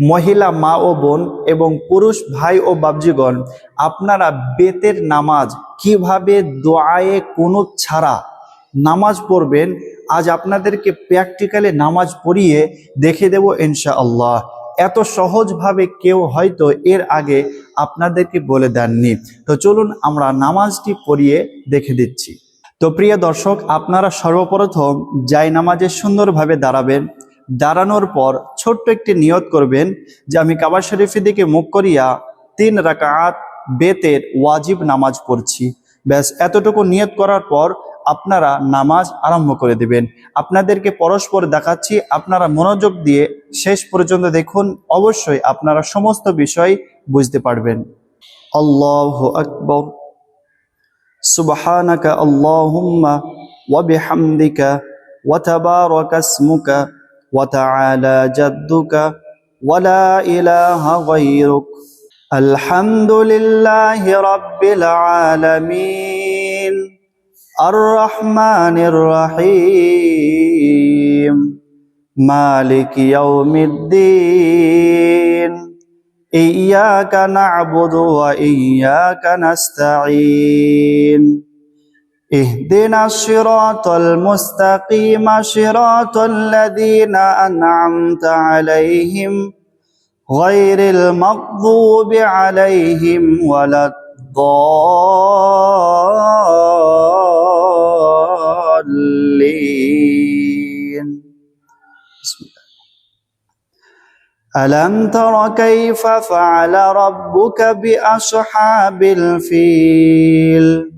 মহিলা মা ও বোন এবং পুরুষ ভাই ও বাবজিগণ আপনারা বেতের নামাজ কীভাবে দোয়ায়ে কোনো ছাড়া নামাজ পড়বেন? আজ আপনাদেরকে প্র্যাকটিক্যালি নামাজ পড়িয়ে দেখে দেব ইনশাআল্লাহ। এত সহজভাবে কেউ হয়তো এর আগে আপনাদেরকে বলে দেননি। তো চলুন আমরা নামাজটি পড়িয়ে দেখে দিচ্ছি। তো প্রিয় দর্শক, আপনারা সর্বপ্রথম যাই নামাজে সুন্দরভাবে দাঁড়াবেন। দাঁড়ানোর পর ছোট্ট একটি নিয়ত করবেন যে আমি কাবা শরীফের দিকে মুখ করিয়া তিন রাকাত বেতের ওয়াজিব নামাজ পড়ছি। ব্যাস, এতটুকু নিয়ত করার পর আপনারা নামাজ আরম্ভ করে দেবেন। আপনাদেরকে পরস্পর দেখাচ্ছি, আপনারা মনোযোগ দিয়ে শেষ পর্যন্ত দেখুন, অবশ্যই আপনারা সমস্ত বিষয় বুঝতে পারবেন। আল্লাহ আকবর। সুবহানাকা আল্লাহুম্মা ওয়া বিহামদিকা ওয়া তাবারাকা মুকা وتعالى جدك ولا إله غيرك. الحمد لله رب العالمين. الرحمن الرحيم. مالك يوم الدين. إياك نعبد وإياك نستعين. اهدنا الصراط المستقيم صراط الذين أنعمت عليهم غير المغضوب عليهم ولا الضالين. بسم الله. ألم تر كيف فعل ربك بأصحاب الفيل؟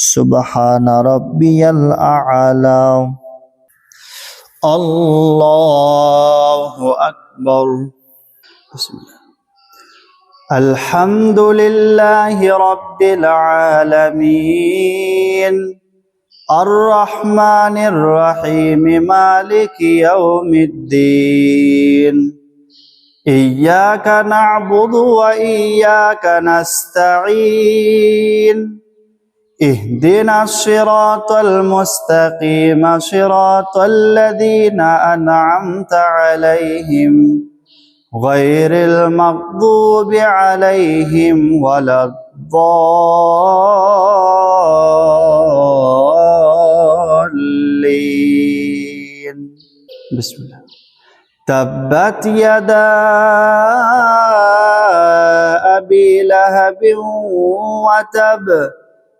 سبحان ربي الأعلى الله أكبر بسم الله الحمد لله رب العالمين الرحمن الرحيم مالك يوم الدين إياك نعبد وإياك نستعين اهدنا الصراط المستقيم صراط الذين أنعمت عليهم غير المغضوب عليهم ولا الضالين. بسم الله. تبت يدا أبي لهب وتب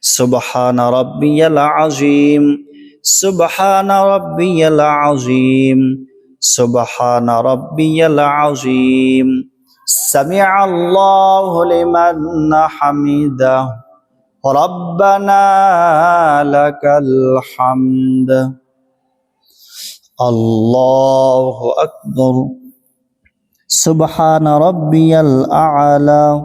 سبحان ربي العظيم سبحان ربي العظيم سبحان ربي العظيم سمع الله لمن حمده ربنا لك الحمد الله أكبر سبحان ربي الأعلى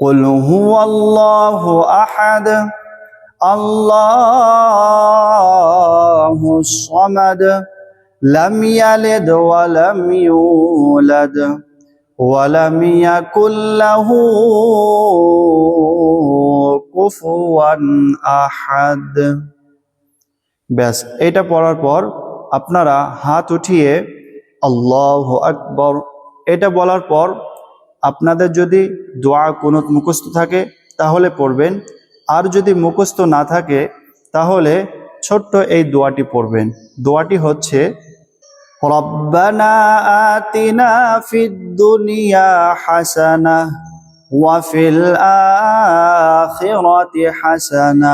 قل هو الله أحد الله الصمد لم يلد ولم يولد ولم يكن له كفوا أحد ব্যাস এটা পড়ার পর আপনারা হাত উঠিয়ে আল্লাহ আকবর এটা বলার পর আপনাদের যদি দোয়া কোনো মুখস্থ থাকে, তাহলে পড়বেন। আর যদি মুখস্থ না থাকে, তাহলে ছোট্ট এই দোয়াটি পড়বেন। দোয়াটি হচ্ছে, রব্বানা আতিনা হাসানা ওয়াফিল হাসানা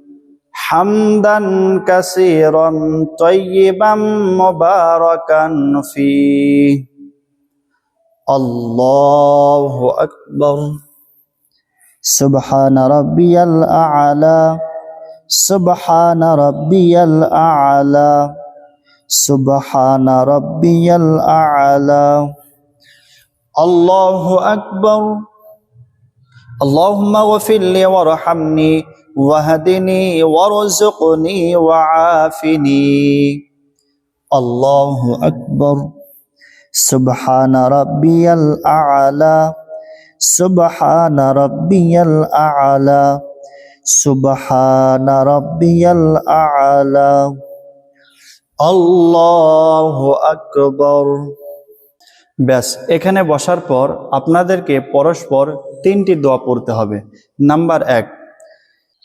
حمدا كثيرا طيبا مباركا فيه الله أكبر سبحان ربي الأعلى سبحان ربي الأعلى سبحان ربي الأعلى الله أكبر اللهم اغفر لي وارحمني واهدني وارزقني وعافني الله أكبر سبحان ربي الأعلى سبحان ربي الأعلى سبحان ربي الأعلى আল্লাহ আকবর ব্যাস এখানে বসার পর আপনাদেরকে পরস্পর তিনটি দোয়া পড়তে হবে নাম্বার এক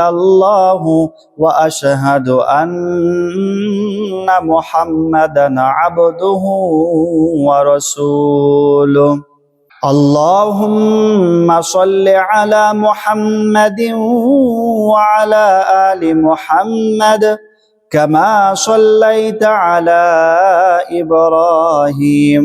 الله وأشهد أن محمدا عبده ورسوله اللهم صل على محمد وعلى آل محمد كما صليت على إبراهيم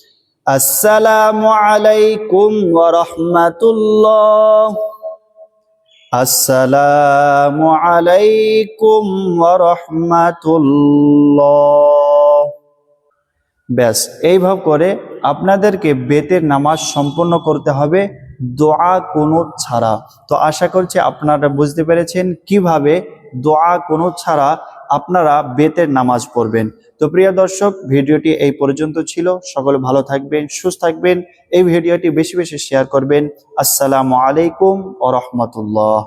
আসসালামু আলাইকুম রাহমাতুল্লাহ। আসসালামু আলাইকুম রাহমাতুল্লাহ। ব্যাস, এইভাবে করে আপনাদেরকে বেতের নামাজ সম্পন্ন করতে হবে, দোয়া কোনো ছাড়া। তো আশা করছি আপনারা বুঝতে পেরেছেন কীভাবে দোয়া কোনো ছাড়া আপনারা বেতের নামাজ পড়বেন। তো প্রিয় দর্শক, ভিডিওটি এই পর্যন্ত ছিল। সকলে ভালো থাকবেন, সুস্থ থাকবেন। এই ভিডিওটি বেশি বেশি শেয়ার করবেন। আসসালামু আলাইকুম ও রহমতুল্লাহ।